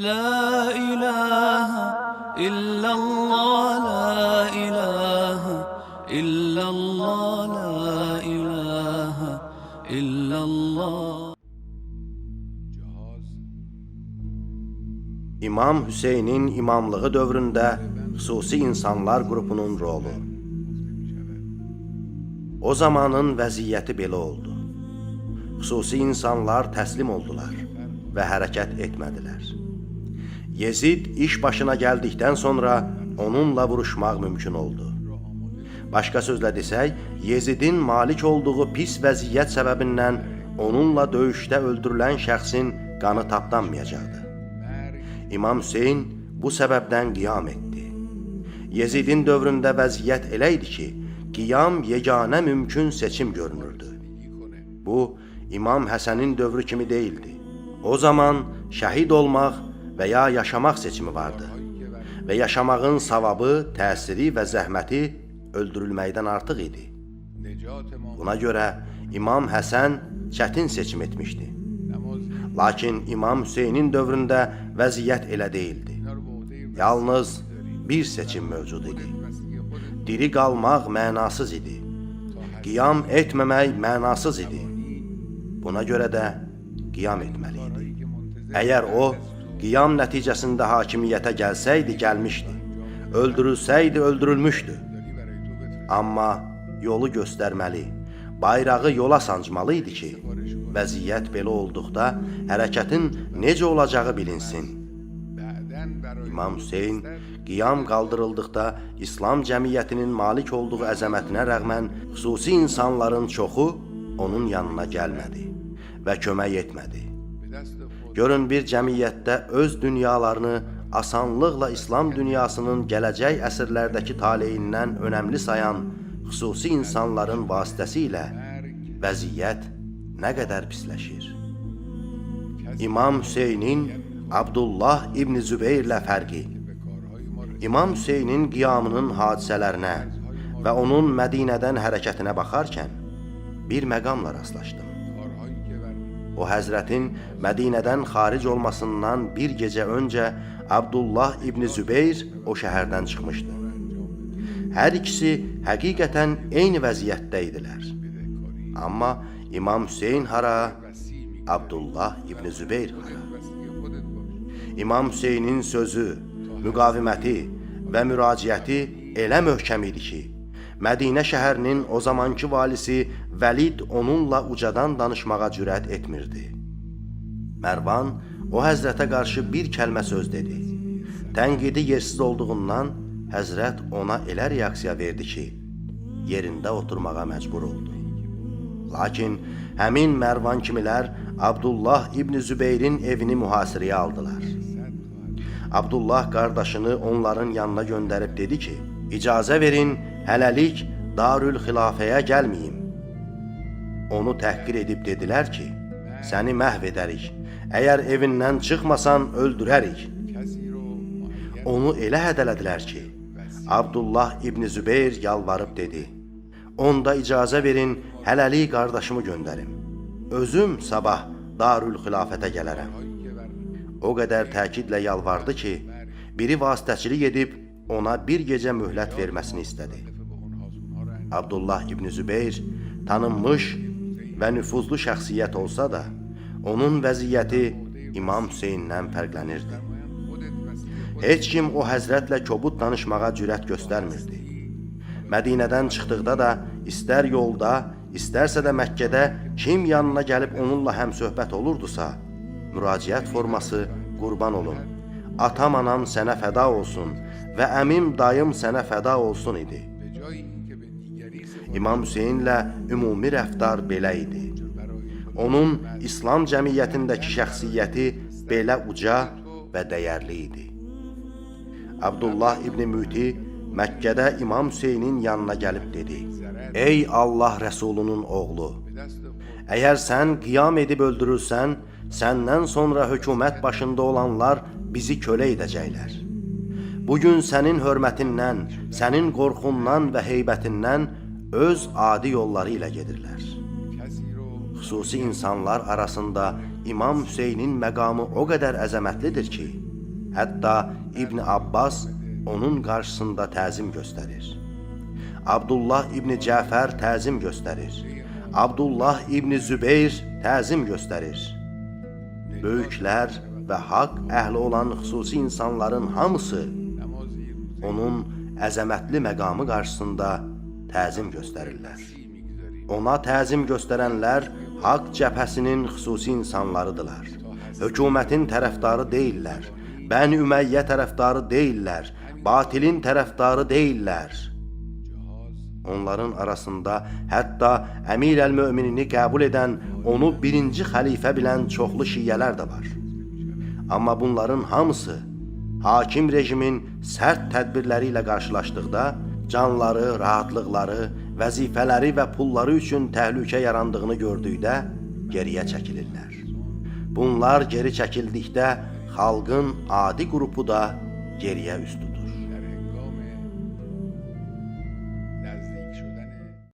La ilahe illallah la ilahe illallah la ilahe illallah İmam Hüseyin'in imamlığı dövründə xüsusi insanlar qrupunun rolu. O zamanın vəziyyəti belə oldu. Xüsusi insanlar təslim oldular və hərəkət etmədilər. Yezid iş başına gəldikdən sonra onunla vuruşmaq mümkün oldu. Başqa sözlə desək, Yezidin malik olduğu pis vəziyyət səbəbindən onunla döyüşdə öldürülən şəxsin qanı tapdanmayacaqdı. İmam Hüseyn bu səbəbdən qiyam etdi. Yezidin dövründə vəziyyət elə idi ki, qiyam yeganə mümkün seçim görünürdü. Bu, İmam Həsənin dövrü kimi değildi. O zaman şəhid olmaq və ya yaşamaq seçimi vardı. Və yaşamağın savabı, təsiri və zəhməti öldürülməkdən artıq idi. Buna görə İmam Həsən çətin seçim etmişdi. Lakin İmam Hüseynin dövründə vəziyyət elə değildi. Yalnız bir seçim mövcud idi. Diri qalmaq mənasız idi. Qiyam etməmək mənasız idi. Buna görə də qiyam etməli idi. Əgər o, qiyam nəticəsində hakimiyyətə gəlsəydi, gəlmişdi. Öldürülsəydi, öldürülmüşdü. Amma yolu göstərməli, bayrağı yola sancmalı idi ki, vəziyyət belə olduqda hərəkətin necə olacağı bilinsin. İmam Hüseyn qiyam qaldırıldıqda İslam cəmiyyətinin malik olduğu əzəmətinə rəğmən xüsusi insanların çoxu onun yanına gəlmədi və kömək etmədi. Görün bir cəmiyyətdə öz dünyalarını asanlıqla İslam dünyasının gələcək əsrlərdəki taleyindən önəmli sayan xüsusi insanların vasitəsilə vəziyyət nə qədər pisləşir. İmam Hüseynin Abdullah İbn Zübeyrlə fərqi İmam Hüseynin qiyamının hadisələrinə və onun Mədinədən hərəkətinə baxarkən bir məqamla rastlaşdım. O həzrətin Mədinədən xaric olmasından bir gecə öncə Abdullah İbn Zübeyr o şəhərdən çıxmışdı. Hər ikisi həqiqətən eyni vəziyyətdə idilər. Amma İmam Hüseyn hara, Abdullah İbn Zübeyr hara. İmam Hüseynin sözü, müqaviməti və müraciəti elə möhkəm idi ki, Mədinə şəhərinin o zamanki valisi Vəlid onunla ucadan danışmağa cürət etmirdi. Mərvan o həzrətə qarşı bir kəlmə söz dedi. Tənqidi yersiz olduğundan həzrət ona elə reaksiya verdi ki, yerində oturmağa məcbur oldu. Lakin həmin Mərvan kimilər Abdullah İbn Zübeyrin evini mühasirəyə aldılar. Abdullah qardaşını onların yanına göndərib dedi ki, icazə verin, hələlik Darül Xilafəyə gəlməyim. Onu təhqir edib dedilər ki, səni məhv edərik. Əgər evindən çıxmasan öldürərik. Onu elə hədələdilər ki, Abdullah İbn Zübeyr yalvarıb dedi: Onda icazə verin, hələlik qardaşımı göndərim. Özüm sabah Darül Xilafətə gələrəm. O qədər təkidlə yalvardı ki, biri vasitəçilik edib ona bir gecə möhlət verməsini istədi. Abdullah İbn Zübeyr tanınmış və nüfuzlu şəxsiyyət olsa da, onun vəziyyəti İmam Hüseyndən fərqlənirdi. Heç kim o həzrətlə kobud danışmağa cürət göstərmirdi. Mədinədən çıxdıqda da istər yolda, istərsə də Məkkədə kim yanına gəlib onunla həm söhbət olurdusa, müraciət forması qurban olun. Atam anam sənə fəda olsun və əmim dayım sənə fəda olsun idi. İmam Hüseynlə ümumi rəftar belə idi. Onun İslam cəmiyyətindəki şəxsiyyəti belə uca və dəyərli idi. Abdullah İbni Müti Məkkədə İmam Hüseynin yanına gəlib dedi: Ey Allah Rəsulunun oğlu, əgər sən qiyam edib öldürürsən, səndən sonra hökumət başında olanlar bizi kölə edəcəklər. Bugün sənin hörmətindən, sənin qorxundan və heybətindən öz adi yolları ilə gedirlər. Xüsusi insanlar arasında İmam Hüseynin məqamı o qədər əzəmətlidir ki, Hətta İbn Abbas onun qarşısında təzim göstərir. Abdullah İbn Cəfər təzim göstərir. Abdullah İbn Zübeyr təzim göstərir. Böyüklər və haqq əhli olan xüsusi insanların hamısı onun əzəmətli məqamı qarşısında təzim göstərirlər. Ona təzim göstərənlər haqq cəbhəsinin xüsusi insanlarıdırlar. Hökumətin tərəfdarı deyillər. Bəni Üməyyə tərəfdarı deyillər. Batilin tərəfdarı deyillər. Onların arasında hətta Əmir əl-Möminini qəbul edən, onu birinci xəlifə bilən çoxlu şiyələr də var. Amma bunların hamısı hakim rejimin sərt tədbirləri ilə qarşılaşdıqda canları, rahatlıqları, vəzifələri və pulları üçün təhlükə yarandığını gördükdə geriyə çəkilirlər. Bunlar geri çəkildikdə xalqın adi qrupu da geriyə üst.